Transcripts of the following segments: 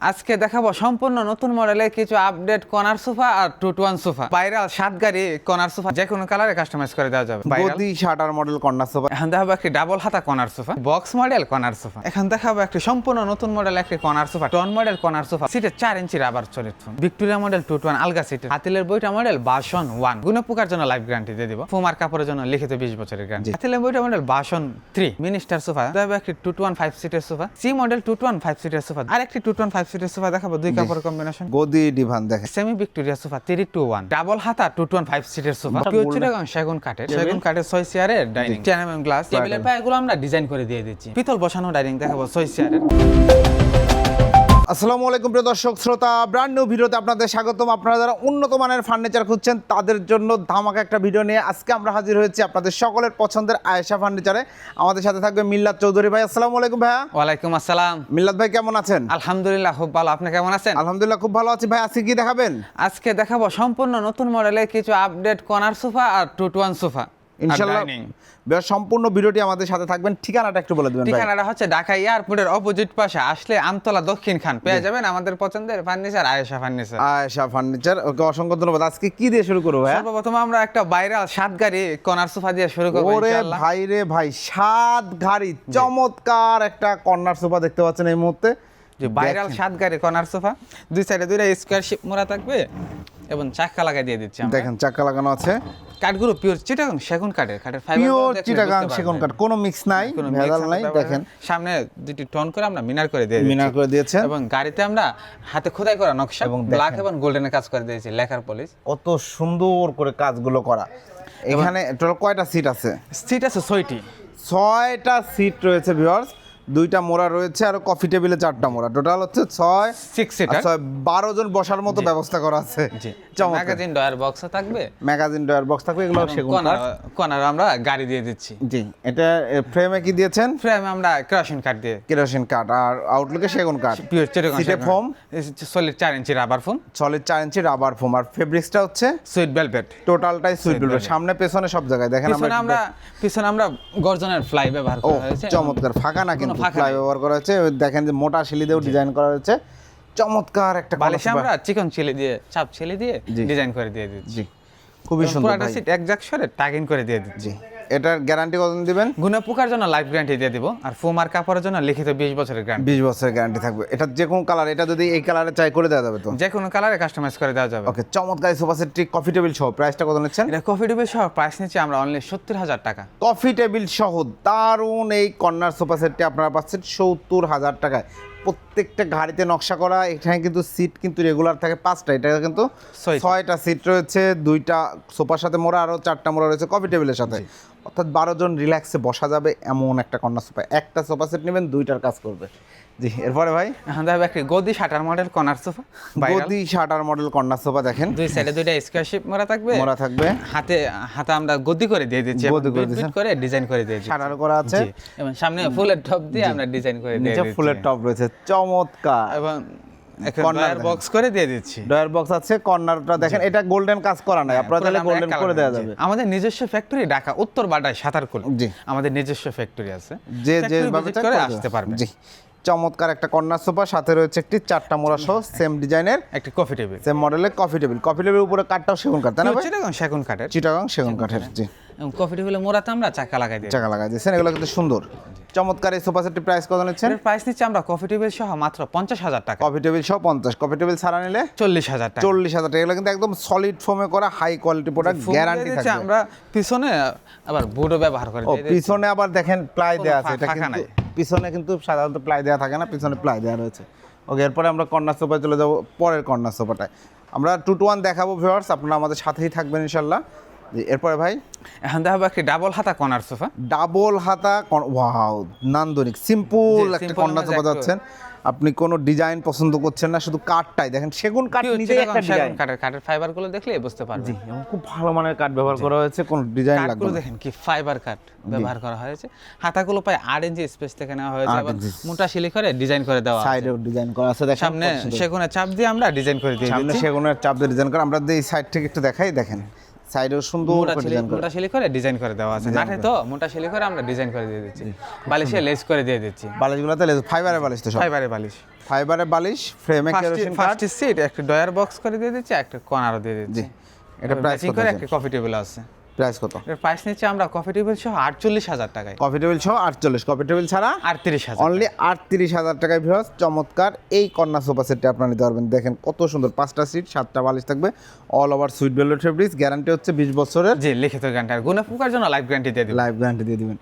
আজকে দেখাবো সম্পূর্ণ নতুন মডেলের কিছু আপডেট কর্নার সোফা আর two two one sofa. Viral সাত গাড়ি কর্নার সোফা যে কোনো কালারে কাস্টমাইজ করে দেওয়া যাবে। গদি শাটার মডেল কর্নার সোফা। এখন দেখাবো একটি ডাবল হাতা corner sofa box model corner sofa. এখন দেখাবো একটি সম্পূর্ণ নতুন মডেল একটি corner sofa ton model corner sofa. সিটের চার ইঞ্চি রাবার চলিত Victoria model two two one আলগা সিটের হাতিলের বইটা মডেল বাসন ওয়ান গুণে পোকার জন্য লাইফ গ্যারান্টি দিয়ে দিব। ফুমার কাপড়ের জন্য লিখিত বিশ বছরের গ্যারান্টি হাতিলের বইটা মডেল বাসন থ্রি মিনিস্টার সোফা। দেখাবো একটি টু টু ওয়ান ফাইভ সিটের sofa. C model two two one five সিটের সোফা। আর একটি টু টু ওয়ান ফাইভ সিটের সোফা দেখাবো দুই কাপড় কম্বিনেশন গদি ডিভান দেখেন semi Victoria sofa three two one double হাতা টু টু ওয়ান ফাইভ সিটের সোফা কি চিটাগাং সেগুন কাঠের সেগুন কাঠের ছয় চেয়ারের ডাইনিং টেন এম গ্লাস টেবিলের পায়েগুলো আমরা ডিজাইন করে দিয়ে দিচ্ছি। পিতল বসানো ডাইনিং দেখাবো ছয় চেয়ারের আসসালামু আলাইকুম প্রিয় দর্শক শ্রোতা ব্র্যান্ড নিউ ভিডিওতে আপনাদের স্বাগতম। আপনারা যারা উন্নত মানের ফার্নিচার খুঁজছেন তাদের জন্য ধামাকা একটা ভিডিও নিয়ে আজকে আমরা হাজির হয়েছি আপনাদের সকলের পছন্দের আয়েশা ফার্নিচারে আমাদের সাথে থাকবে মিল্লাত চৌধুরী ভাই। আসসালামু আলাইকুম ভাইয়া। ওয়ালাইকুম আসসালাম। মিল্লাত ভাই কেমন আছেন? আলহামদুলিল্লাহ খুব ভালো। আপনি কেমন আছেন? আলহামদুলিল্লাহ খুব ভালো আছি। ভাই আজকে কি দেখাবেন? আজকে দেখাবো সম্পূর্ণ নতুন মডেলের কিছু আপডেট কর্নার সোফা আর টু টু ওয়ান সোফা ইনশাল্লাহ সম্পূর্ণ ভিডিওটি আমাদের সাথে থাকবেন। ঠিকানাটা একটু বলে দেবেন ঠিকানাটা হচ্ছে ঢাকা এয়ারপোর্টের অপোজিট পাশে। আসলে আমতলা দক্ষিণ খান। পেয়ে যাবেন আমাদের পছন্দের furniture Ayesha furniture Ayesha furniture okay অসংখ্য ধন্যবাদ। আজকে কি দিয়ে শুরু করব ভাইয়া? সর্বপ্রথম আমরা একটা ভাইরাল সাত গাড়ি কর্নার সোফা দিয়ে শুরু করব ওরে। ভাই রে ভাই সাত ঘাড়ি চমৎকার একটা কর্নার সোফা দেখতে পাচ্ছেন এই মুহূর্তে। যে ভাইরাল সাত গাড়ি কর্নার সোফা দুই সাইডে দুইটা স্কোয়ার শেপ মোড়া থাকবে এবং চাক্কা লাগাই দিয়ে দিচ্ছি দেখেন চাকা লাগানো আছে। কাঠগুলো পিওর চিটাগং সেগুন কাঠের কাঠের ফাইবার পিওর চিটাগাং সেগুন কাঠ কোনো মিক্স নাই ভেজাল নাই দেখেন। সামনে দুটি টন করে আমরা মিনার করে দিয়ে মিনার করে দিয়েছেন। এবং গাড়িতে আমরা হাতে খোদাই করা নকশা এবং ব্ল্যাক এবং গোল্ডেনের কাজ করে দিয়েছি লেখার পলিশ কত সুন্দর করে কাজগুলো করা। এখানে টোটাল কয়টা সিট আছে? সিট আছে ছয়টি। ছয়টা সিট রয়েছে ভিউয়ার্স দুইটা মোড়া রয়েছে আর কফি টেবিলে চারটা মোড়া। টোটাল হচ্ছে ছয় সিক্স সিটার ছয় বারো জন বসার মতো ব্যবস্থা করা আছে। ম্যাগাজিন ডয়ার বক্সও থাকবে? ম্যাগাজিন ডয়ার বক্স থাকবে এগুলো সেগুন কর্নার কর্নার আমরা গাড়ি দিয়ে দিচ্ছি। জি এটা ফ্রেমে কি দিয়েছেন? ফ্রেমে আমরা কেরোসিন কাঠ দিয়ে। কেরোসিন কাঠ আর আউটলুকে সেগুন কাঠ পিওর চিটাগাং সিটে ফোম সলিড চার ইঞ্চি রাবার ফোম সলিড চার ইঞ্চি রাবার ফোম আর ফেব্রিক্সটা হচ্ছে? সুইট বেলভেট টোটালটাই সুইট সামনে পেছনে সব জায়গায়। দেখেন আমরা পিছনে আমরা গর্জনের ফ্লাই ব্যবহার করা হয়েছে। চমৎকার। ফাঁকা না কিন্তু। ফ্লাই। ব্যবহার করা হয়েছে দেখেন যে মোটা শিলি দিয়েও ডিজাইন করা হয়েছে চমৎকার একটা বালিশ আমরা চিকন ছেলে দিয়ে চাপ ছেলে দিয়ে। ডিজাইন করে দিয়ে দিচ্ছি। খুবই সুন্দর একটা। সিট একজাক্ট সরে টাগিন করে দিয়ে দিচ্ছি। এটার গ্যারান্টি কতদিন দিবেন? গুণা পোকার জন্য লাইফ গ্যারান্টি দিয়ে দিব। আর ফোমার কাপড়ের জন্য লিখিত বিশ বছরের গ্যারান্টি বিশ বছরের গ্যারান্টি থাকবে। এটা যে কোনো কালার এটা যদি এই কালারে চাই করে দেওয়া যাবে তো? যে কোনো কালারে কাস্টমাইজ করে দেওয়া যাবে। ওকে চমৎকার সোফা সেটটি কফি টেবিল সহ। প্রাইসটা কত নিচ্ছেন? এটা কফি ডুবে সহ প্রাইস নিচ্ছি আমরা অনলি সত্তর হাজার টাকা। কফি টেবিল সহ দারুণ এই কর্নার সোফা সেটটি আপনারা পাচ্ছেন সত্তর হাজার টাকায়। প্রত্যেকটা গাড়িতে নকশা করা এখানে কিন্তু সিট কিন্তু রেগুলার থাকে পাঁচটা। এটা কিন্তু ছয়টা। সিট রয়েছে দুইটা সোফার সাথে মোড়া আরও চারটা মোড়া রয়েছে কফি টেবিলের সাথে। অর্থাৎ বারো জন রিল্যাক্সে বসা যাবে এমন একটা কন্যা সোফা একটা সোফা সেট নেবেন দুইটার কাজ করবে। জি এরপরে ভাই? একটি গদি শাটার মডেল কর্নার সোফা গদি শাটার মডেল কর্নার সোফা দেখেন। দুই সাইডে দুইটা স্কোয়ার শেপ মোড়া থাকবে। মোড়া থাকবে। হাতে হাতে আমরা গদি করে দিয়ে গদি করে করে ডিজাইন করে শাটার করা আছে। এবং সামনে ফুলের টপ দিয়ে আমরা ডিজাইন করে নিচে ফুলের টপ রয়েছে। চমৎকার। এবং দেখেন। বক্স করে দিয়ে দিচ্ছি। ডয়ার বক্স আছে কর্নারটা দেখেন এটা গোল্ডেন কাজ করা নাই। আপনারা চাইলে আমরা এক গোল্ডেন করে দেওয়া যাবে। আমাদের নিজস্ব ফ্যাক্টরি ঢাকা উত্তর বাডায় সাঁতারকুল। জি। আমাদের নিজস্ব ফ্যাক্টরি আছে। যে যেভাবে করে আসতে পারবে। জি। চমৎকার একটা কর্নার সোফা সাথে রয়েছে একটি চারটা মোড়া সহ সেম ডিজাইনের একটি কফি টেবিল সেম মডেলের কফি টেবিল কফি টেবিলের উপরে কাঠটাও সেগুন কাঠ তাই না ভাই? চিটাগং সেগুন কাঠের। চিটাগাং সেগুন কাঠের জি। কফি টেবিলে মোড়াতে আমরা চাকা লাগাই দিই চাকা লাগাই দিয়েছেন এগুলো কিন্তু সুন্দর। চমৎকার এই সোফা সেটটি প্রাইস কত নিচ্ছেন? এর প্রাইস নিচ্ছে আমরা কফি টেবিল সহ মাত্র পঞ্চাশ হাজার টাকা। কফি টেবিল সহ পঞ্চাশ। কফি টেবিল ছাড়া নিলে চল্লিশ হাজার টাকা। চল্লিশ হাজার টাকা। এগুলো কিন্তু একদম সলিড ফোমে করা হাই কোয়ালিটি প্রোডাক্ট গ্যারান্টি থাকবে। আমরা পিছনে আবার বুডো ব্যবহার করে। পিছনে আবার দেখেন প্লাই দেওয়া আছে এটা কিন্তু। পিছনে কিন্তু সাধারণত প্লাই দেওয়া থাকে না পিছনে প্লাই দেওয়া রয়েছে। ওকে এরপরে আমরা কর্নার সোফায় চলে যাব পরের কর্নার সোফাটায়। আমরা টু টু ওয়ান দেখাবো ভিউয়ার্স আপনারা আমাদের সাথেই থাকবেন ইনশাল্লাহ। এরপরে ভাই? এখন দেখাবো একটি ডাবল হাতা কর্নার সোফা? ডাবল হাতা ওয়াও নান্দনিক সিম্পল একটা কন্যা কর্নার সোফা যাচ্ছেন। আপনি কোনো ডিজাইন পছন্দ করছেন না শুধু কাঠটাই। দেখেন সেগুন কাঠ নিজেই একটা ডিজাইন। কাঠের কাঠের ফাইবারগুলো দেখলে বুঝতে পারবে জি এবং খুব ভালো মানের কাঠ ব্যবহার করা হয়েছে কোনো ডিজাইন লাগবে না। দেখেন কি ফাইবার কাঠ ব্যবহার করা হয়েছে। হাতাগুলো প্রায় আট ইঞ্চি স্পেস থেকে নেওয়া হয়েছে এবং মোটা শিলি করে ডিজাইন করে দেওয়া আছে। সাইডেও ডিজাইন করা আছে দেখেন সামনে সেগুনের চাপ দিয়ে আমরা ডিজাইন করে দিয়ে সামনে সেগুনের চাপ দিয়ে ডিজাইন করা আমরা এই সাইড থেকে একটু দেখাই দেখেন। সাইডেও সুন্দর মোটা শিলি করা। ডিজাইন করে দেওয়া আছে। নাটে তো মোটা শিলি করে আমরা ডিজাইন করে দিয়ে দিচ্ছি। বালিশে লেস করে দিয়ে দিচ্ছি। বালিশগুলোতে ফাইবারের বালিশ তো ফাইবারের ফাইবারে বালিশ। ফাইবারের বালিশ ফ্রেমে কেরোসিন ফার্স্ট সিট একটা ডয়ার বক্স করে দিয়ে দিচ্ছি একটা কর্নারও দিয়ে দিচ্ছি। এটা প্রাইসিং করে একটা কফি টেবিল আছে। প্রাইস কত? প্রাইস নিচ্ছে আমরা কফি টেবিল সহ আটচল্লিশ হাজার টাকায়। কফি টেবিল সহ আটচল্লিশ কফি টেবিল ছাড়া আটত্রিশ হাজার অনলি আটত্রিশ হাজার টাকায় ভিউয়ার্স চমৎকার। এই কন্যা সোফা সেটটি আপনারা নিতে পারবেন। দেখেন কত সুন্দর পাঁচটা সিট সাতটা বালিশ থাকবে all over sweet velvet fabrics guarantee হচ্ছে বিশ বছরের জি লিখিত গ্যারান্টি আর গুণা ফুকার জন্য লাইফ গ্যারান্টি দিয়ে দিবেন। লাইফ গ্যারান্টি দিয়ে দিবেন।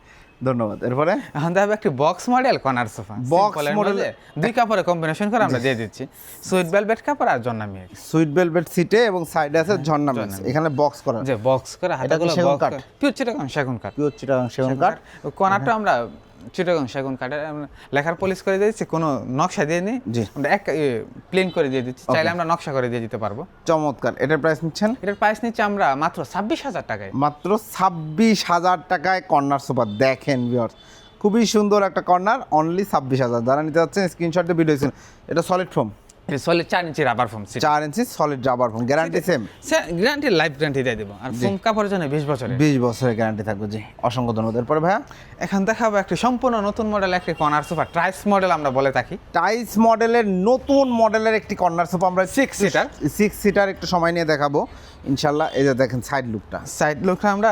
ধন্যবাদ। এরপরে? এখন দেখো একটি box model corner sofa box মধ্যে দুই কাপড়ে কম্বিনেশন করে আমরা দিয়ে দিচ্ছি। সুইট বেলভেট কাপড় আর ঝর্ণা মিয়া সুইট বেলভেট সিটে এবং সাইডে আছে ঝর্ণা মিক্স এখানে বক্স করা। যে বক্স করে হাতাগুলো বক্স কাট পিওর চিটাগাং সেগুন কাঠ। পিওর চিটাগাং সেগুন কাট কর্নারটা আমরা চিটাগাং সেগুন কাঠের লেখার পলিশ করে দিয়েছি কোনো নকশা দিয়ে নিই জি। আমরা এক প্লেন করে দিয়ে দিচ্ছি চাইলে আমরা নকশা করে দিয়ে দিতে পারব। চমৎকার। এটার প্রাইস নিচ্ছেন? এটার প্রাইস নিচ্ছে আমরা মাত্র ছাব্বিশ হাজার টাকায়। মাত্র ছাব্বিশ হাজার টাকায় কর্নার সোফা দেখেন ভিউয়ার্স খুবই সুন্দর একটা কর্নার অনলি ছাব্বিশ হাজার। যারা নিতে যাচ্ছেন স্ক্রিনশটে ভিডিও এটা সলিড ফোম সলিড চার ইঞ্চি রাবার ফোম চার inch solid rubber foam guarantee same guarantee life guarantee দিয়ে দেবো। আর ফোম কাপড়ের জন্য বিশ বছরের। বিশ বছরের গ্যারান্টি থাকবে জি। অসংখ্য ধন্যবাদ। এরপরে ভাইয়া? এখন দেখাবো একটি সম্পূর্ণ নতুন মডেল একটি কর্নার সোফা ট্রাইস মডেল আমরা বলে থাকি। টাইস মডেলের নতুন মডেলের একটি কর্নার সোফা আমরা Six seater। সিক্স সিটার একটু সময় নিয়ে দেখাবো। ইনশাল্লাহ এই যে দেখেন সাইড লুকটা সাইড লুকটা আমরা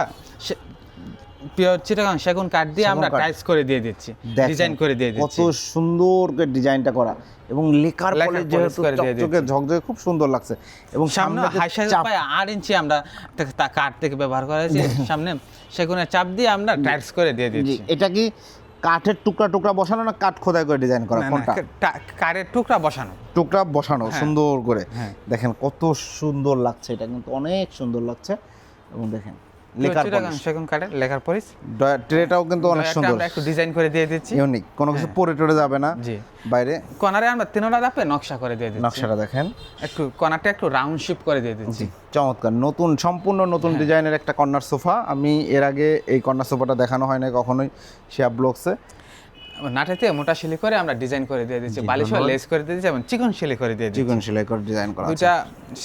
পিওর চিটাগাং সেগুন কাঠ দিয়ে আমরা টাইস করে দিয়ে দিচ্ছি ডিজাইন করে দিয়ে কত সুন্দর করে ডিজাইনটা করা। এবং লেখার পরে যেহেতু চকচকে ঝকঝকে খুব সুন্দর লাগছে। এবং সামনে সামনে যে হাই সাইজ আট ইঞ্চি আমরা তা- কাঠ থেকে ব্যবহার করা হয়েছে। সামনে সেগুনের চাপ দিয়ে আমরা টাইস করে দিয়ে দিচ্ছি। এটা কি কাঠের টুকরা টুকরা বসানো না কাঠ খোদাই করে ডিজাইন করা? কোনটা? কাঠের টুকরা বসানো। টুকরা বসানো হ্যাঁ। সুন্দর করে। হ্যাঁ। দেখেন কত সুন্দর লাগছে এটা কিন্তু অনেক সুন্দর লাগছে। এবং দেখেন লেখার সেগুন কাঠের লেখার পরিস। ট্রেটাও কিন্তু অনেক সুন্দর আমরা একটু ডিজাইন করে দিয়ে দিচ্ছি। ইউনিক কোনো কিছু পরে টরে যাবে না। জি। বাইরে। আমরা দাপে নকশা করে দিয়ে দিচ্ছি। নকশাটা দেখেন। একটু একটু রাউন্ড শেপ করে দিয়ে দিচ্ছি। চমৎকার। নতুন সম্পূর্ণ নতুন হ্যাঁ। ডিজাইনের একটা কর্নার সোফা। আমি এর আগে এই কর্নার সোফাটা দেখানো হয় না কখনোই শেয়ার ব্লগসে নাটাতে মোটা শিলি করে আমরা ডিজাইন করে দিয়ে দিচ্ছি। বালিশ লেস করে দিয়ে দিচ্ছি এবং চিকন শিলি করে দিয়ে চিকন সেলাই করে ডিজাইন করা দুইটা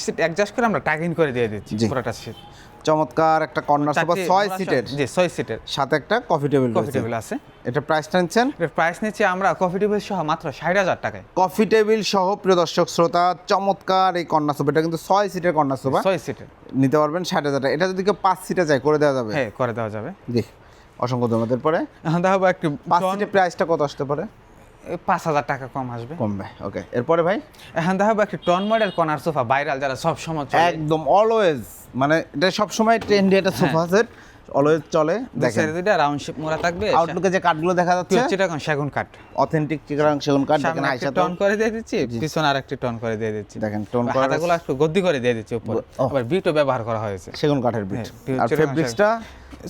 সিট অ্যাডজাস্ট করে আমরা টাগিন করে দিয়ে দিচ্ছি পুরোটা সিট চমৎকার একটা কর্নার সোফা ছয় সিটের জি ছয় সিটের সাথে একটা কফি টেবিল কফি টেবিল আছে। এটা প্রাইসটা নিচ্ছেন? এর প্রাইস নিচ্ছি আমরা কফি টেবিল সহ মাত্র ষাট হাজার টাকায়। কফি টেবিল সহ প্রিয় দর্শক শ্রোতা চমৎকার এই কর্নার সোফা এটা কিন্তু ছয় সিটের কর্নার সোফা ছয় সিটের নিতে পারবেন ষাট হাজার টাকা। এটা যদি কেউ পাঁচ সিটে চাই করে দেওয়া যাবে? হ্যাঁ করে দেওয়া যাবে। জি অসংখ্য ধন্যবাদ। পরে এখন দেখাবো একটু পাঁচ টন- সিটের প্রাইসটা কত আসতে পারে? পাঁচ হাজার টাকা কম আসবে। কমবে ওকে এরপরে ভাই? এখন দেখাবো একটি টন মডেল কর্নার সোফা ভাইরাল যারা সব সময় একদম অলওয়েজ মানে এটা সবসময় ট্রেন্ডি একটা সোফা সেট অলওয়েজ চলে। দেখেন। দুইটা রাউন্ড শেপ মোড়া থাকবে আউটলুকে যে কাঠগুলো দেখা যাচ্ছে চিটাগং সেগুন কাঠ অথেন্টিক চিকারাং সেগুন কাঠ দেখেন আইসা টন করে দিয়ে দিচ্ছি পিছনে আর একটি টন করে দিয়ে দিচ্ছি। দেখেন টোন করা হাতাগুলো একটু গদ্দি করে দিয়ে দিচ্ছি উপরে। আবার বিটও ব্যবহার করা হয়েছে। সেগুন কাঠের বিট হ্যাঁ, আর চিটাগাং ফেব্রিক্সটা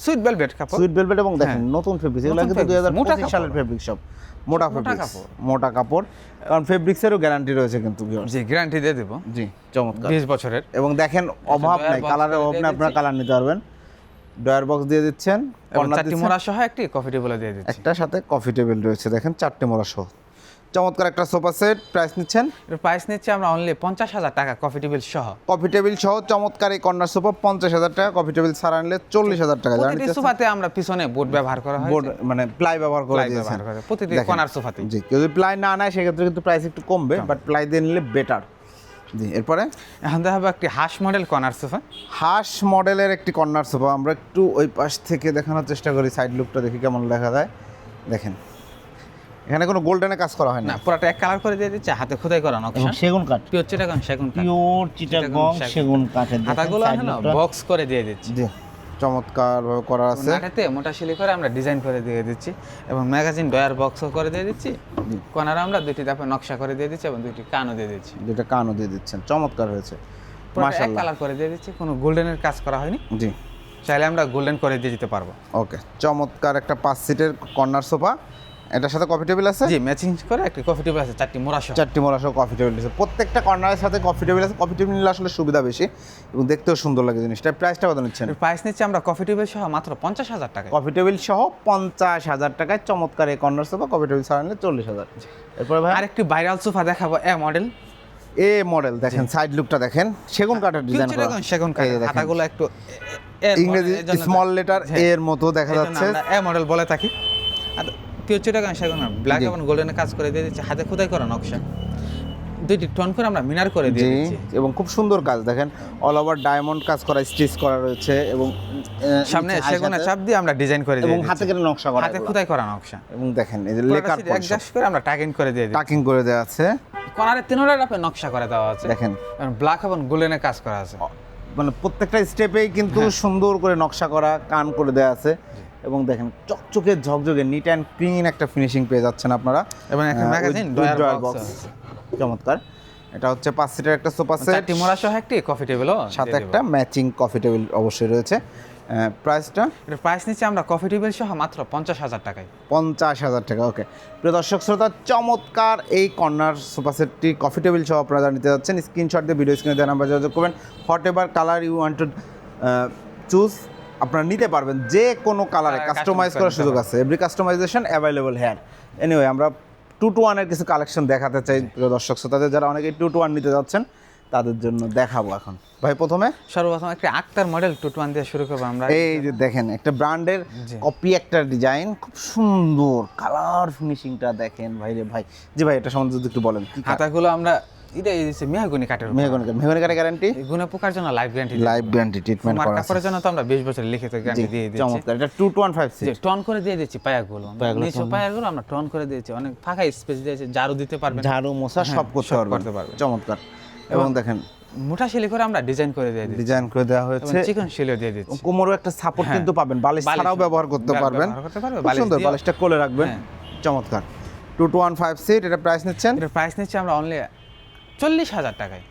সুইট বেলভেট কাপড়। সুইট ভেলভেট এবং দেখেন নতুন ফেব্রিক্স এগুলো কিন্তু দুই হাজার fabrics, মোটা পঁচিশ সালের ফেব্রিক সব। মোটা ফেব্রিক্স কাপড়। মোটা কাপড়। কারণ ফেব্রিক্সেরও গ্যারান্টি রয়েছে কিন্তু জি গ্যারান্টি দিয়ে দেবো। জি চমৎকার। বিশ বছরের। এবং দেখেন অভাব নাই কালারের অভাব নাই আপনারা কালার নিতে পারবেন। ডয়ার বক্স দিয়ে দিচ্ছেন চারটি মোড়া সহ একটি কফি টেবিল দিয়ে দিচ্ছি। একটা সাথে কফি টেবিল রয়েছে দেখেন চারটি মোড়া সহ। চমৎকার একটা সোফা সেট প্রাইস নিচ্ছেন? এর প্রাইস নিচ্ছে আমরা অনলি পঞ্চাশ হাজার টাকা কফি টেবিল সহ। কফি টেবিল সহ চমৎকার এই কর্নার সোফা পঞ্চাশ হাজার টাকা কফি টেবিল ছাড়া নিলে চল্লিশ হাজার টাকা। সোফাতে আমরা পিছনে বোর্ড ব্যবহার করা হয় বোর্ড মানে প্লাই ব্যবহার করা ব্যবহার করে প্রতিটি কর্নার সোফাতে জি কেউ যদি প্লাই না নেয় সেক্ষেত্রে কিন্তু প্রাইস একটু কমবে বাট প্লাই দিয়ে নিলে বেটার জি এরপরে? এখন দেখাবো একটি হাঁস মডেল কর্নার সোফা হাঁস মডেলের একটি কর্নার সোফা আমরা একটু ওই পাশ থেকে দেখানোর চেষ্টা করি সাইড লুকটা দেখি কেমন দেখা যায়। দেখেন। এখানে কোনো গোল্ডেনে কাজ করা হয় না। না পুরোটা এক কালার করে দিয়ে দিচ্ছে হাতে খোদাই করা নকশা। সেগুন কাঠ। পিওর চিটাগং সেগুন কাঠ। পিওর চিটাগং সেগুন। সেগুন কাঠের হাতাগুলো lookটা। বক্স করে দিয়ে দিচ্ছি। জি চমৎকার ভাবে করা আছে। নাটাতে মোটা শিলি করে আমরা ডিজাইন করে দিয়ে দিচ্ছি। এবং ম্যাগাজিন ডয়ার বক্সও করে দিয়ে দিচ্ছি। কোনারে আমরা দুইটি তারপর নকশা করে দিয়ে দিচ্ছি এবং দুইটি কানও দিয়ে দিচ্ছি। যেটা কানও দিয়ে দিচ্ছেন। চমৎকার হয়েছে। মাশাআল্লাহ। কালার করে দিয়ে দিচ্ছি। কোনো গোল্ডেনের কাজ করা হয়নি। জি। চাইলে আমরা গোল্ডেন করে দিয়ে দিতে পারব। ওকে চমৎকার একটা পাঁচ সিটের কর্নার সোফা এটার সাথে কফি টেবিল আছে? জি ম্যাচিং করে একটি কফি টেবিল আছে চারটি মোড়া সহ। চারটি মোড়া সহ কফি টেবিল আছে প্রত্যেকটা কর্নারের সাথে কফি টেবিল আছে। কফি টেবিল নিলে আসলে সুবিধা বেশি এবং দেখতেও সুন্দর লাগে জিনিসটা। প্রাইসটা কত নিচ্ছেন? প্রাইস নিচ্ছে আমরা কফি টেবিল সহ মাত্র পঞ্চাশ হাজার টাকা কফি টেবিল সহ পঞ্চাশ হাজার টাকায় চমৎকার এই কর্নার সোফা কফি টেবিল ছাড়া নিলে চল্লিশ হাজার। এরপরে ভাই? আরেকটি ভাইরাল সোফা দেখাবো এ মডেল এ মডেল দেখেন সাইড লুকটা দেখেন। সেগুন কাঠের ডিজাইন করা। সেগুন দেখেন। হাতাগুলো একটু ইংরেজি স্মল লেটার এর মতো দেখা যাচ্ছে। এ মডেল বলে থাকি। আর পিওর চিটাগাং সেগুন ব্ল্যাক এবং গোল্ডেনে কাজ করে দিয়ে দিচ্ছে হাতে খোদাই করা নকশা। দুইটি টন করে আমরা মিনার করে দিয়ে দিচ্ছি। এবং খুব সুন্দর কাজ দেখেন অল ওভার ডায়মন্ড কাজ করা স্টিচ করা রয়েছে এবং সামনে সেগুনা চাপ দিয়ে আমরা ডিজাইন করে দিয়ে এবং হাতে করে নকশা করা হাতে। খুদাই করা নকশা। এবং দেখেন এই যে লেকার অ্যাডজাস্ট করে আমরা টাকিং করে দিয়ে দিই টাকিং করে দেওয়া আছে। কর্নারে তিনটা আপনি নকশা করে দেওয়া আছে। দেখেন। ব্ল্যাক এবং গোল্ডেনে কাজ করা আছে। মানে প্রত্যেকটা স্টেপেই কিন্তু সুন্দর করে নকশা করা কান করে দেওয়া আছে। এবং দেখেন চকচকে ঝকঝকে নিট অ্যান্ড ক্লিন একটা ফিনিশিং পেয়ে যাচ্ছেন আপনারা। এবং একটা ম্যাগাজিন ডয়ার বক্স চমৎকার। এটা হচ্ছে পাঁচ সিটের একটা সোফা সেট চারটি মোড়া সহ একটি কফি টেবিলও সাথে একটা ম্যাচিং কফি টেবিল অবশ্যই রয়েছে। প্রাইসটা এটা প্রাইস নিচ্ছে আমরা কফি টেবিল সহ মাত্র পঞ্চাশ হাজার টাকায়। পঞ্চাশ হাজার টাকা ওকে প্রিয় দর্শক শ্রোতা চমৎকার এই কর্নার সোফা সেটটি কফি টেবিল সহ আপনারা নিতে যাচ্ছেন স্ক্রিনশট দিয়ে ভিডিও স্ক্রিনে দেওয়া নাম্বার যোগাযোগ করবেন। Whatever colour you want to choose আপনারা নিতে পারবেন যে কোনো কালারে কাস্টমাইজ করার সুযোগ আছে। Every customization available here anyway আমরা টু টু ওয়ানের কিছু কালেকশন দেখাতে চাই দর্শক শ্রোতাদের। যারা অনেকে টু টু ওয়ান নিতে যাচ্ছেন তাদের জন্য দেখাবো এখন। ভাই প্রথমে? সর্বপ্রথম একটা Akter model two two one দিয়ে শুরু করব আমরা। এই যে দেখেন একটা ব্র্যান্ডের কপি একটা ডিজাইন খুব সুন্দর কালার ফিনিশিংটা দেখেন। ভাই রে ভাই। জি ভাই এটা সম্বন্ধে যদি একটু বলেন হাতাগুলো আমরা এটা এই যে কাঠের উপর। মেহগনি মেহগনি কাঠের গ্যারান্টি গুণে পোকার জন্য life guarantee live guarantee treatment করা কাপড়ের জন্য তো আমরা বিশ বছর লিখিত জি গ্যারান্টি দিয়ে দিচ্ছি চমৎকার। এটা টু টু ওয়ান ফাইভ যে টন করে দিয়ে দিচ্ছি পায়াগুলো। পায়াগুলো পায়াগুলো আমরা টন করে দিয়েছি। অনেক ফাঁকা স্পেস দিয়েছি ঝাড়ু দিতে পারবেন। ঝাড়ু মশা সব করতে পারবেন। চমৎকার। এবং দেখেন মোটা শিলি করে আমরা ডিজাইন করে দিয়ে দিচ্ছি ডিজাইন করে দেওয়া হয়েছে। চিকন শিলিও দিয়ে দিচ্ছি কোমরও একটা সাপোর্ট হ্যাঁ। কিন্তু পাবেন। বালিশ বালিশ ছাড়াও ব্যবহার করতে পারবেন। সুন্দর বালিশটা কোলে রাখবেন। হ্যাঁ। চমৎকার। Two two one five seat এটা প্রাইস নিচ্ছেন? এটার প্রাইস নিচ্ছে আমরা অনলি চল্লিশ হাজার টাকায়।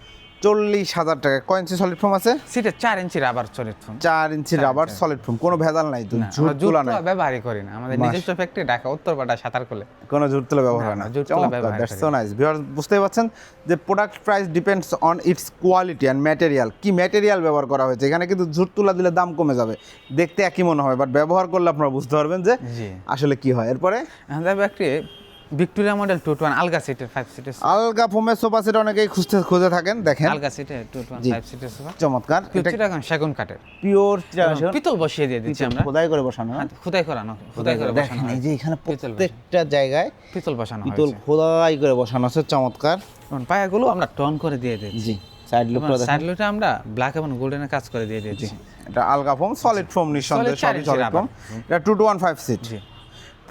চল্লিশ হাজার টাকা কয় ইঞ্চি সলিড ফোম আছে? সিটে চার ইঞ্চি রাবার চলিত ফোন চার ইঞ্চি রাবার সলিড ফোম কোনো ভেজাল নাই তো ঝুট তোলা নাই। ব্যবহারই করি না। আমাদের নিজস্ব ফ্যাক্টরি ঢাকা উত্তরপাড়া সাঁতার করলে কোনো জুট তুলা ব্যবহার হয় না না, ব্যবহার দ্যাটস সো নাইস ভিউয়ার্স বুঝতেই পারছেন যে product price depends on its quality and material কি ম্যাটেরিয়াল ব্যবহার করা হয়েছে? এখানে কিন্তু জুট তুলা দিলে দাম কমে যাবে। দেখতে একই মনে হবে বাট ব্যবহার করলে আপনারা বুঝতে পারবেন যে আসলে কি হয়। এরপরে? আমাদের একটি ভিক্টোরিয়া মডেল টু ওয়ান আলগা সিটের ফাইভ সিটের আলগা ফোমের সোফা সেট অনেকেই খুঁজতে খুঁজে থাকেন দেখেন। আলগা সিটের টু ওয়ান ফাইভ সিটের সোফা। চমৎকার। এখন সেগুন কাঠের। পিওর পিতল বসিয়ে দিয়ে দিচ্ছি আমরা। খোদাই করে বসানো। হ্যাঁ? খুদাই করানো খুদাই করে বসানো এই যে এখানে প্রত্যেকটা জায়গায় পিতল বসানো পিতল খোদাই করে বসানো আছে চমৎকার। পায়াগুলো আমরা টন করে দিয়ে দিচ্ছি। জি সাইড লুকটা সাইড লুটে আমরা ব্ল্যাক এবং গোল্ডেনের কাজ করে দিয়ে দিয়েছি এটা আলগা ফোম সলিড ফোম নিঃসন্দেহে সলিড ফোম। এটা two two one five seat জি।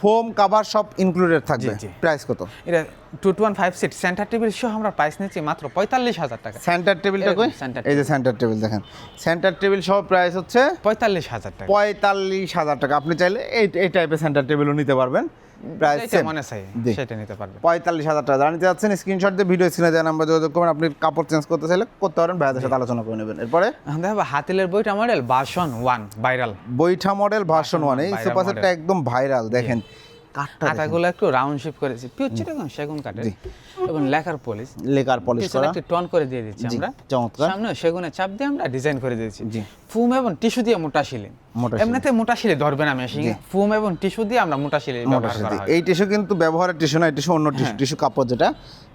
ফোম কাভার সব ইনক্লুডেড থাকবে। প্রাইস কত? এটা two two one five seat centre table সহ আমরা প্রাইস নিচ্ছি মাত্র পঁয়তাল্লিশ হাজার টাকা। সেন্টার টেবিলটা কই? এই যে সেন্টার টেবিল দেখেন। সেন্টার টেবিল সহ প্রাইস হচ্ছে পঁয়তাল্লিশ হাজার টাকা। পঁয়তাল্লিশ হাজার টাকা। আপনি চাইলে এই এই টাইপের সেন্টার টেবিলও নিতে পারবেন। প্রাইস মনে চাই সেটা নিতে পারবে। পঁয়তাল্লিশ হাজার টাকা। যারা নিতে যাচ্ছেন স্ক্রিনশট দিয়ে ভিডিও স্ক্রিনে দেওয়া নাম্বার যোগাযোগ করবেন। আপনি কাপড় চেঞ্জ করতে চাইলে করতে পারেন ভাইয়াদের সাথে আলোচনা করে নেবেন। এরপরে? দেখো হাতিলের বইটা মডেল ওয়ান ভাইরাল বৈঠা মডেল ভার্সন ওয়ান এই সোফা সেটটা একদম ভাইরাল দেখেন। হাতাগুলো একটু রাউন্ড শেপ করেছি। পিওর চিটাগং সেগুন কাঠের। এবং লেখার পলিশ লেকার পলিশ করা। একটি টন করে দিয়ে দিচ্ছি আমরা। চমৎকার। সামনে সেগুনে চাপ দিয়ে আমরা ডিজাইন করে দিয়েছি। ফুম এবং টিস্যু দিয়ে মোটা শিলি। এমনিতে মোটা শিলি ধরবে না মেশিন। ফুম এবং টিস্যু দিয়ে আমরা মোটা শিলি ব্যবহার করা এই টিস্যু কিন্তু ব্যবহারের টিস্যু না টিস্যু অন্য টিস্যু টিস্যু কাপড় যেটা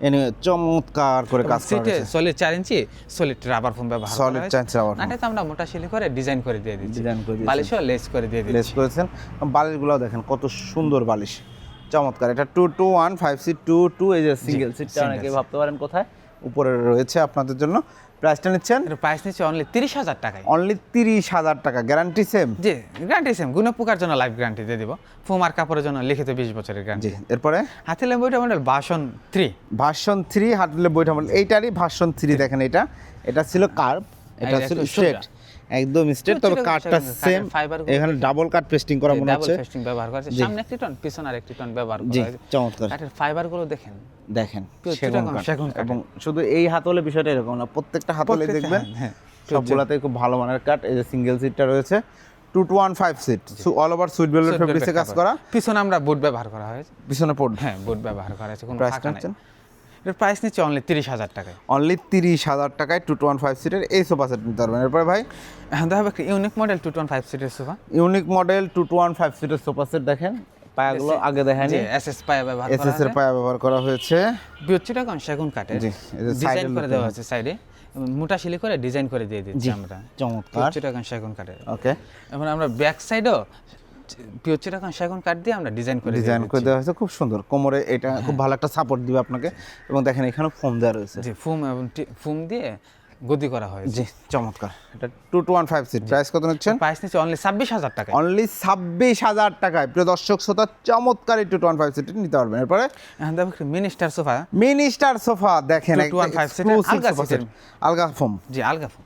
এনে চমৎকার করে কাজ করা সলিড চার ইঞ্চি সলিড রাবার ফোম ব্যবহার Solid চার ইঞ্চি rubber foam। আমরা মোটা শিলি করে ডিজাইন করে দিয়ে দিচ্ছি। Design করে দিয়েছেন। বালিশও লেস করে দিয়ে লেস দিচ্ছি। করেছেন। বালিশগুলো দেখেন কত সুন্দর বালিশ। চমৎকার। এটা two two one five seat two two এই যে সিঙ্গেল সিটটা অনেকে ভাবতে পারেন কোথায়। উপরে রয়েছে আপনাদের জন্য। প্রাইসটা নিচ্ছেন? প্রাইস নিচ্ছে অনলি তিরিশ হাজার টাকায়। অনলি তিরিশ হাজার টাকা গ্যারান্টি সেম জি গ্যারান্টি সেম গুণে পোকার জন্য লাইফ গ্যারান্টি দিয়ে দিব। ফুমার কাপড়ের জন্য লিখিত বিশ বছরের গ্যারান্টি এরপরে? হাতিলে বইটা মডেল ভাষণ থ্রি ভাষণ থ্রি হাটলে বইটা মডেল এইটারই ভাষণ থ্রি দেখেন এটা এটা ছিল কার্ভ এটা ছিল সোজা। একদম স্ট্রেট তবে কাঠটা সেম এখানে ডাবল কাট পেস্টিং করা মনে ডাবল হচ্ছে। ফেস্টিং ব্যবহার করেছে জি। সামনে একটি টন পিছনে আর একটি টন ব্যবহার করা হয়েছে। চমৎকার। কাঠের ফাইবারগুলো দেখেন। দেখেন সেগুন। এবং শুধু এই হাতলে বিষয়টা এরকম না প্রত্যেকটা হাতলে দেখবেন হ্যাঁ, সবগুলাতে খুব ভালো মানের কাঠ এই যে সিঙ্গেল সিটটা রয়েছে two two one five seat all over sweet বেলের ফেব্রিক্সে কাজ করা। পিছনে আমরা বুট ব্যবহার করা হয়েছে। পিছনে পড় হ্যাঁ বুট ব্যবহার করা হয়েছে কোনো ফাঁকা নাই? এর প্রাইস নিচ্ছে অনলি তিরিশ হাজার টাকায়। অনলি তিরিশ হাজার টাকায় টু টু ওয়ান ফাইভ সিটের এই সোফা সেট নিতে পারবেন। এরপরে ভাই? এখন দেখা একটা unique model two tone five সিটের sofa unique model two two one five সিটের সোফা সেট দেখেন। পায়াগুলো আগে দেখেনি জি এসএস পায়া ব্যবহার করা এসএস এর পায়া ব্যবহার করা হয়েছে। বিচ্ছিটা কোন সেগুন কাঠের। জি, ডিজাইন করে দেওয়া আছে সাইডে মোটা শিলি করে ডিজাইন করে দিয়ে দিচ্ছি আমরা। চমৎকার। বিচ্ছিটা কোন সেগুন কাটে ওকে এখন আমরা ব্যাক সাইডও পিওর চিটাগাং সেগুন কাঠ দিয়ে আমরা ডিজাইন করে ডিজাইন করে দেওয়া হয়েছে খুব সুন্দর। কোমরে এটা খুব ভালো একটা সাপোর্ট দিবে আপনাকে। এবং দেখেন এখানে ফোম দেওয়া রয়েছে। জি ফুম এবং টি- ফুম দিয়ে গদি করা হয়েছে। জি চমৎকার। এটা two two one five seat price কত নিচ্ছেন? প্রাইস নিচ্ছে অনলি ছাব্বিশ হাজার টাকা অনলি ছাব্বিশ হাজার টাকায়। প্রিয় দর্শক শ্রোতা চমৎকার two two one five seat নিতে পারবেন। এরপরে? Minister sofa mini star sofa দেখেন 2215 seat এর আলগা seat আলগা ফোম জি আলগা ফুম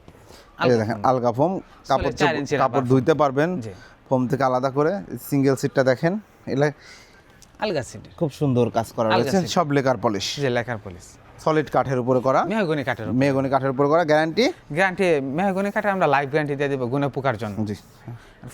দেখেন আলগা ফোম কাপড় কাপড় ধুইতে পারবেন। জি। ফোম থেকে আলাদা করে সিঙ্গেল সিটটা দেখেন। এলে আলগা সিট খুব সুন্দর কাজ করা রয়েছে সব লেকার পলিশ যে লেখার পুলিশ সলিড কাঠের উপরে করা। মেহগনি কাঠের মেহগনি কাঠের উপরে করা গ্যারান্টি গ্যারান্টি মেহগনি কাঠে আমরা লাইফ গ্যারান্টি দিয়ে দেবো গুনে পোকার জন্য। জি।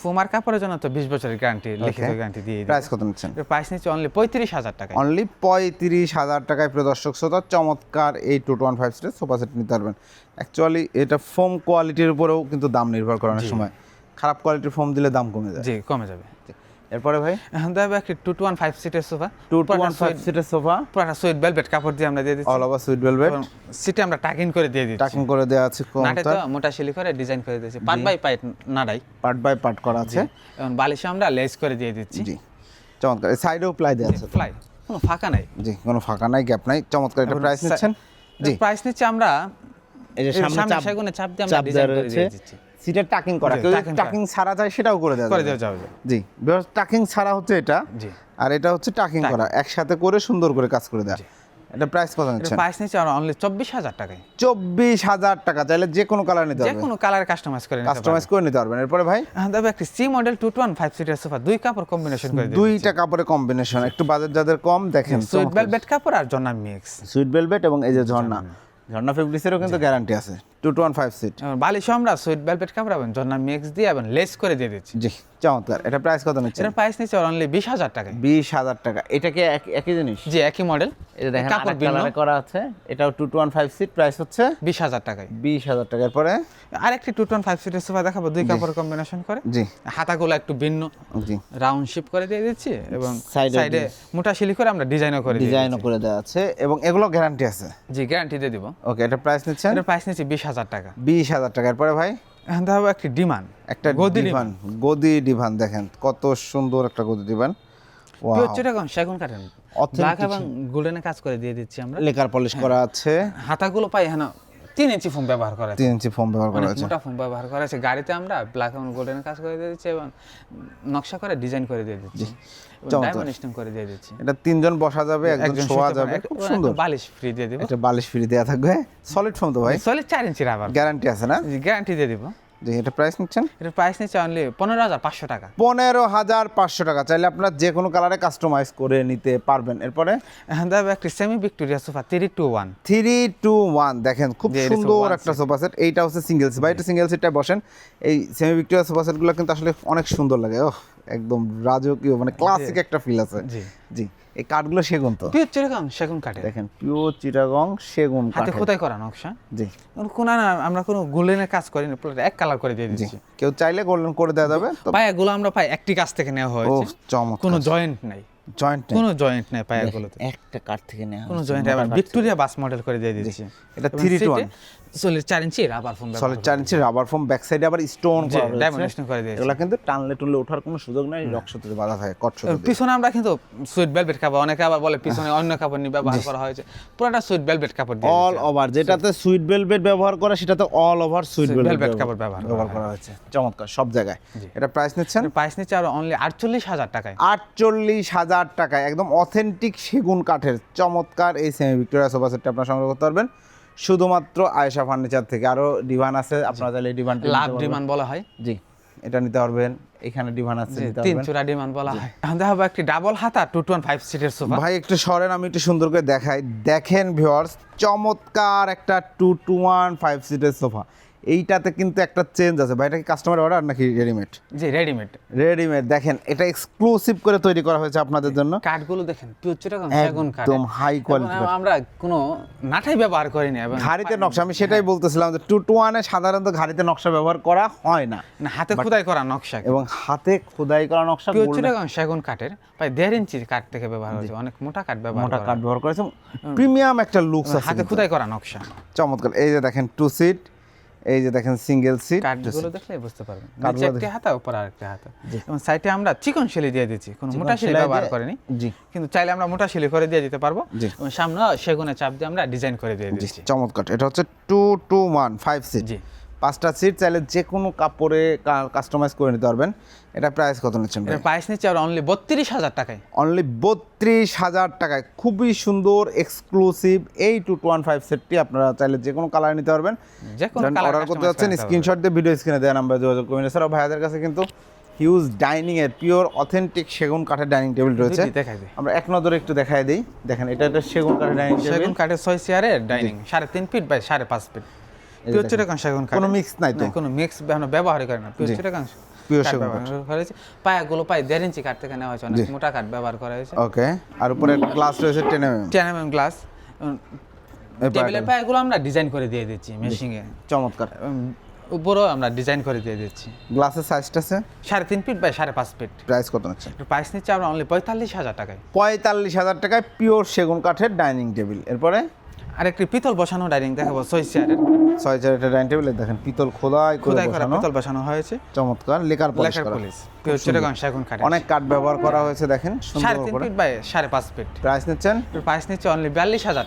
ফুমার কাপড়ের জন্য তো বিশ বছরের গ্যারান্টি লিখিত গ্যারান্টি দিয়ে দিই। প্রাইস কত নিচ্ছেন? প্রাইস নিচ্ছে অনলি পঁয়ত্রিশ হাজার টাকা অনলি পঁয়ত্রিশ হাজার টাকায় প্রিয় দর্শক শ্রোতা চমৎকার এই টু ওয়ান ফাইভ সিটের সোফা সেট নিতে পারবেন। অ্যাকচুয়ালি এটা ফোম কোয়ালিটির উপরেও কিন্তু দাম নির্ভর করে অনেক সময়। খারাপ কোয়ালিটির ফোম দিলে দাম কমে যায়। জি কমে যাবে। এরপরে ভাই? দেখো একটি টু টু ওয়ান ফাইভ সিটের sofa two two one five সিটের সোফা পুরোটা সুইট বেলভেট কাপড় দিয়ে আমরা দিয়ে দিচ্ছি। অল ওভার সুইট ভেলভেট সিটে আমরা টাকিং করে দিয়ে দিচ্ছি। টাকিং করে দেওয়া আছে নাটে তো মোটা শিলি করে ডিজাইন করে দিয়েছি। পার্ট বাই পার্ট নাড়াই। পার্ট বাই পার্ট করা আছে। এবং বালিশে আমরা লেস করে দিয়ে দিচ্ছি। জি। চমৎকার। সাইডেও প্লাই দেওয়া আছে। প্লাই কোনো ফাঁকা নাই। জি কোনো ফাঁকা নাই গ্যাপ নাই। চমৎকার। এটা প্রাইস নিচ্ছেন? জি। প্রাইস নিচ্ছি আমরা। এই যে সামনে চাপ দিয়ে আমরা ডিজাইন করে দিয়ে দিচ্ছি। সিটের টাকিং করা। কেউ টাকিং ছাড়া চায় সেটাও করে দেওয়া করে দেওয়া যাবে। জি টাকিং ছাড়া হচ্ছে এটা জি। আর এটা হচ্ছে টাকিং করা। একসাথে করে সুন্দর করে কাজ করে দেওয়া। এটা প্রাইস কত নিচ্ছেন? প্রাইস নিচ্ছে আমরা অনলি চব্বিশ হাজার টাকায়। চব্বিশ হাজার টাকা চাইলে যে কোনো কালার নিতে পারবেন। যে পারবেন কোনো কালার কাস্টমাইজ করে নিতে কাস্টমাইজ করে নিতে পারবেন। এরপরে ভাই? পারবেন দেখো একটি C model two two one five সিটের সোফা দুই কাপড় কম্বিনেশন করে দিই দুইটা কাপড়ের কম্বিনেশন একটু বাজার যাদের কম দেখেন সুইট বেলভেট কাপড় আর জন্না মিক্স সুইট ভেলভেট এবং এই যে ঝর্ণা। ঝর্ণা ফেব্রিক্সেরও কিন্তু গ্যারান্টি আছে। Two two one five seat. বালিশ আমরা সুইট বেলপেট কাপড় এবং ঝর্ণা মিক্স দিয়ে এবং লেস করে দিয়ে দিচ্ছি। জি। চমৎকার। এটা প্রাইস কত নিচ্ছে এটার প্রাইস নিচ্ছে অনলি বিশ হাজার টাকায়। বিশ হাজার টাকা। এটা কি একই জিনিস? জি একই মডেল এটা দেখেন কাপড় ভিন্ন। করা আছে। এটাও two two one five seat price হচ্ছে বিশ হাজার টাকায়। বিশ হাজার টাকার পরে আরেকটি টু টোন ফাইভ সিটের সোফা দেখাবো দুই কাপড় কম্বিনেশন করে। জি। হাতাগুলো একটু ভিন্ন। জি। রাউন্ড শেপ করে দিয়ে দিচ্ছি এবং সাইডে মোটা শিলি করে আমরা ডিজাইনও করে ডিজাইনও করে দেওয়া আছে এবং এগুলো গ্যারান্টি আছে? জি গ্যারান্টি দিয়ে দিব। ওকে এটা প্রাইস নিচ্ছেন? এটার প্রাইস নিচ্ছি বিশ হাজার টাকা। বিশ হাজার টাকার পরে ভাই? দেখাবো একটি ডিমান্ড একটা গদি ডিভান গদি ডিভান দেখেন কত সুন্দর একটা গদি ডিভান হচ্ছে এরকম সেগুন ব্ল্যাক এবং গোল্ডেনে কাজ করে দিয়ে দিচ্ছি আমরা। লেকার পলিশ করা আছে। হাতাগুলো পাই হ্যাঁ তিন ইঞ্চি ফোম ব্যবহার করা তিন ইঞ্চি ফোম ব্যবহার করা আছে মোটা ফোম ব্যবহার করা আছে গাড়িতে আমরা ব্ল্যাক এবং গোল্ডেন কাজ করে দিয়ে দিচ্ছি এবং নকশা করে ডিজাইন করে দিয়ে দিচ্ছি। ডায়মন্ড স্টোন করে দিয়ে দিচ্ছি। এটা তিনজন বসা যাবে একজন শোয়া যাবে। খুব সুন্দর। বালিশ ফ্রি দিয়ে দিব। এটা বালিশ ফ্রি দেওয়া থাকবে। সলিড ফোম তো ভাই। সলিড চার ইঞ্চি রাবার গ্যারান্টি আছে না? গ্যারান্টি দিয়ে দিব। জি এটা প্রাইস নিচ্ছেন? এটার প্রাইস নিচ্ছে অনলি পনেরো হাজার পাঁচশো টাকা। পনেরো হাজার পাঁচশো টাকা চাইলে আপনার যে কোনো কালারে কাস্টমাইজ করে নিতে পারবেন। এরপরে? দেখো একটি semi Victoria sofa three two one three two one দেখেন খুব সুন্দর একটা সোফা সেট এইটা হচ্ছে সিঙ্গেল বা এটা সিঙ্গেল সিটটায় বসেন এই সেমি ভিক্টোরিয়া সোফা সেটগুলো কিন্তু আসলে অনেক সুন্দর লাগে। ওহ একদম রাজকীয় মানে ক্লাসিক একটা ফিল আছে। জি। জি। এই কাঠগুলো সেগুন তো। পিওর চিরকম সেগুন কাঠে দেখেন পিওর চিটাগং সেগুন হাতে খোদাই করা নকশা। জি। কোন আমরা কোনো গোল্ডেনের কাজ করি না পুরো এক কালার করে দিয়ে দিচ্ছি। কেউ চাইলে গোল্ডেন করে দেওয়া যাবে তো পায়াগুলো আমরা পাই একটি কাছ থেকে নেওয়া হয়েছে। চমৎকার। কোনো জয়েন্ট নাই। জয়েন্ট কোনো জয়েন্ট নাই পায়াগুলোতে একটা কাঠ থেকে নেওয়া কোনো জয়েন্ট আবার ভিক্টোরিয়া বাস মডেল করে দিয়ে দিচ্ছি। এটা three two solid inch rubber foam solid inch rubber foam back সাইডে আবার স্টোন করা stone করে দিয়েছে। এগুলা কিন্তু টানলে টুনলে ওঠার কোনো সুযোগ নাই বাধা থাকে কট পিছনে আমরা কিন্তু সুইট বেলভেট কাপড় অনেকে আবার বলে পিছনে অন্য কাপড় নিয়ে ব্যবহার করা হয়েছে। পুরোটা সুইট বেলভেট কাপড় দিয়ে অল ওভার যেটাতে সুইট ভেলভেট ব্যবহার করে সেটাতে অল ওভার সুইট velvet কাপড় ব্যবহার ব্যবহার করা হয়েছে। চমৎকার সব জায়গায়। এটা প্রাইস নিচ্ছেন? প্রাইস নিচ্ছে আর অনলি আটচল্লিশ হাজার টাকায়। আটচল্লিশ হাজার টাকায় একদম অথেন্টিক সেগুন কাঠের। চমৎকার এই সেমি ভিক্টোরিয়া সোফা সেটটা আপনারা সংগ্রহ করতে পারবেন। শুধুমাত্র আয়েশা ফার্নিচার থেকে। আরও ডিভান আছে আপনারা চাইলে ডিভান লাভ ডিমান্ড বলা হয়। জি এটা নিতে পারবেন এখানে ডিভান আছে নিতে তিন চূড়া ডিমান্ড বলা হয়। এখন দেখাবো একটি ডাবল হাতা টু টু ফাইভ সিটের সোফা ভাই একটু সরেন আমি একটু সুন্দর করে দেখাই। দেখেন ভিউয়ার্স চমৎকার একটা টু টু ওয়ান ফাইভ সিটের সোফা এইটাতে কিন্তু একটা চেঞ্জ আছে। ভাই এটা কি কাস্টমার অর্ডার নাকি রেডিমেড জি রেডিমেড রেডিমেড দেখেন এটা এক্সক্লুসিভ করে তৈরি করা হয়েছে আপনাদের জন্য। কাঠগুলো দেখেন পিওর চিটাগং কাঠ একদম হাই কোয়ালিটি আমরা কোনো নাঠাই ব্যবহার করি করিনি এবং ঘাড়িতে নকশা আমি সেটাই বলতেছিলাম যে টু টু ওয়ানে সাধারণত ঘাড়িতে নকশা ব্যবহার করা হয় না। না, হাতে খোদাই করা নকশা। এবং হাতে খোদাই করা নকশা পিওর চিটাগং সেগুন কাঠের প্রায় দেড় ইঞ্চির কাঠ থেকে ব্যবহার হয়েছে। অনেক মোটা কাঠ ব্যবহার মোটা কাঠ ব্যবহার করেছে। প্রিমিয়াম একটা লুকস আছে হাতে খোদাই করা নকশা। চমৎকার। এই যে দেখেন টু সিট এই যে দেখেন সিঙ্গেল সিট কাঠগুলো দেখলে বুঝতে পারবেন। নিচে একটা হাতা উপর আরেকটা হাতা। এবং সাইডে আমরা চিকন শিলি দিয়ে দিয়েছি। কোনো মোটা শিলি সেলাই ব্যবহার করেনি। জি। কিন্তু চাইলে আমরা মোটা শিলি করে দিয়ে দিতে পারব। এবং সামনে সেগুনে চাপ দিয়ে আমরা ডিজাইন করে দিয়ে দিয়েছি দিচ্ছি। চমৎকার। এটা হচ্ছে two two one five seat জি। পাঁচটা সিট চাইলে যে কোনো কাপড়ে কাস্টমাইজ করে নিতে পারবেন। এটা প্রাইস কত নিচ্ছেন প্রাইস নিচ্ছে আর অনলি বত্রিশ হাজার টাকায়। অনলি বত্রিশ হাজার টাকায়। খুবই সুন্দর এক্সক্লুসিভ এই টু টু ওয়ান ফাইভ সেটটি আপনারা চাইলে যে কোনো কালার নিতে পারবেন। যে কোনো অর্ডার করতে যাচ্ছেন স্ক্রিনশট দিয়ে ভিডিও স্ক্রিনে দেওয়া নাম্বার যোগাযোগ করবেন। এছাড়াও ভাইয়াদের কাছে কিন্তু হিউজ ডাইনিং এর পিওর অথেন্টিক সেগুন কাঠের ডাইনিং টেবিল রয়েছে। আমরা এক নজরে একটু দেখাই দিই। দেখেন এটা একটা সেগুন কাঠের ডাইনিং টেবিল সেগুন কাঠের ছয় চেয়ারের ডাইনিং সাড়ে তিন ফিট বাই সাড়ে পাঁচ ফিট পিওর কাঠ কোনো mix নাই তো? কোনো মিক্স করি না। পিওর জি। চিটাগাং Pure কাঠ সেগুন ব্যবহার করা। হয়েছে পায়াগুলো পায়ে দেড় ইঞ্চি কাঠ থেকে নেওয়া হয়েছে অনেক মোটা কাঠ ব্যবহার করা হয়েছে। ওকে আর উপরে গ্লাস রয়েছে ten M ten M M glass টেবিলের পায়াগুলো আমরা ডিজাইন করে দিয়ে দিচ্ছি মেশিংয়ে চমৎকার। উপরও আমরা ডিজাইন করে দিয়ে দিচ্ছি। গ্লাসের সাইজটা আছে? সাড়ে তিন ফিট বাই সাড়ে পাঁচ ফিট প্রাইস কত প্রাইস নিচ্ছে আমরা অনলি পঁয়তাল্লিশ হাজার টাকায়। পঁয়তাল্লিশ হাজার টাকায় পিওর সেগুন কাঠের ডাইনিং টেবিল এরপরে? আর একটি পিতল বসানো ডাইনিং দেখাবো ছয় চেয়ারের ছয় একটা ডাইনিং টেবিল দেখেন পিতল খোদাই খোদাই করা পিতল বসানো হয়েছে। চমৎকার লেকার পলিশ করা। পুলিশ। সেগুন কাঠের। অনেক কাঠ ব্যবহার করা হয়েছে দেখেন সুন্দর ফিট বাই সাড়ে পাঁচ ফিট প্রাইস নিচ্ছেন? প্রাইস নিচ্ছে অনলি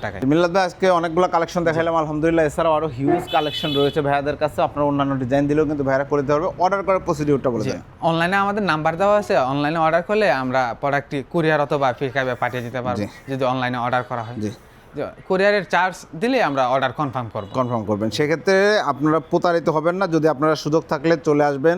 টাকায়। ভাই আজকে অনেকগুলো কালেকশন দেখাইলাম আলহামদুলিল্লাহ। এছাড়াও আরও হিউজ কালেকশন রয়েছে ভাইয়াদের কাছে। আপনার অন্যান্য ডিজাইন দিলেও কিন্তু ভাইয়ারা করে দিতে পারবে। অর্ডার করার প্রসিডিউরটা বলে দেন। অনলাইনে আমাদের নাম্বার দেওয়া আছে। অনলাইনে অর্ডার করলে আমরা প্রোডাক্টটি কুরিয়ার অথবা ফিকাবে পাঠিয়ে দিতে পারব। যদি অনলাইনে অর্ডার করা হয়। কুরিয়ারের চার্জ দিলে আমরা অর্ডার কনফার্ম করব। কনফার্ম করবেন। সেক্ষেত্রে আপনারা প্রতারিত হবেন না। যদি আপনারা সুযোগ থাকলে চলে আসবেন।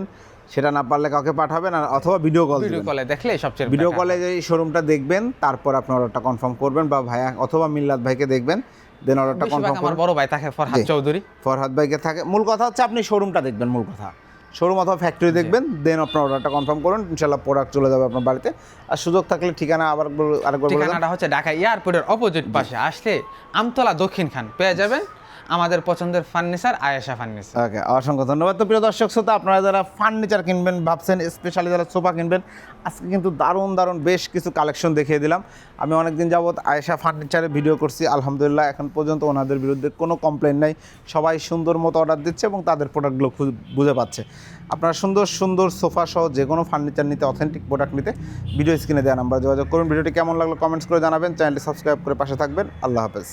সেটা না পারলে কাউকে পাঠাবেন আর অথবা ভিডিও কল ভিডিও কলে দেখলে সবচেয়ে ভিডিও কলে যে এই শোরুমটা দেখবেন তারপর আপনি অর্ডারটা কনফার্ম করবেন বা ভাইয়া অথবা মিল্লাদ ভাইকে দেখবেন দেন অর্ডারটা কনফার্ম করবেন। বড় ভাই তাকে ফরহাদ চৌধুরী। ফরহাদ ভাইকে থাকে। মূল কথা হচ্ছে আপনি শোরুমটা দেখবেন মূল কথা। শোরুম অথবা ফ্যাক্টরি দেখবেন দেন আপনার অর্ডারটা কনফার্ম করুন ইনশাল্লাহ প্রোডাক্ট চলে যাবে আপনার বাড়িতে। আর সুযোগ থাকলে ঠিকানা আবার আরেকবার ঠিকানাটা হচ্ছে ঢাকা এয়ারপোর্টের অপোজিট পাশে। আসলে আমতলা দক্ষিণ খান পেয়ে যাবেন আমাদের পছন্দের ফার্নিচার আয়েশা ফার্নিচার। ওকে, অসংখ্য ধন্যবাদ। তো প্রিয় দর্শক, শ্রোতা, আপনারা যারা ফার্নিচার কিনবেন ভাবছেন স্পেশালি যারা সোফা কিনবেন, আজকে কিন্তু দারুণ দারুণ বেশ কিছু কালেকশন দেখিয়ে দিলাম। আমি অনেকদিন যাবত আয়েশা ফার্নিচারে ভিডিও করছি, আলহামদুলিল্লাহ, এখন পর্যন্ত ওনাদের বিরুদ্ধে কোনো কমপ্লেন নাই। সবাই সুন্দর মতো অর্ডার দিচ্ছে এবং তাদের প্রোডাক্টগুলো খুব বুঝে পাচ্ছে। আপনারা সুন্দর সুন্দর সোফা সহ যে কোনো ফার্নিচার নিতে অথেন্টিক প্রোডাক্ট নিতে ভিডিও স্ক্রিনে দেওয়া নাম্বার যোগাযোগ করুন। ভিডিওটি কেমন লাগল কমেন্টস করে জানাবেন। চ্যানেলটি সাবস্ক্রাইব করে পাশে থাকবেন। আল্লাহ হাফেজ।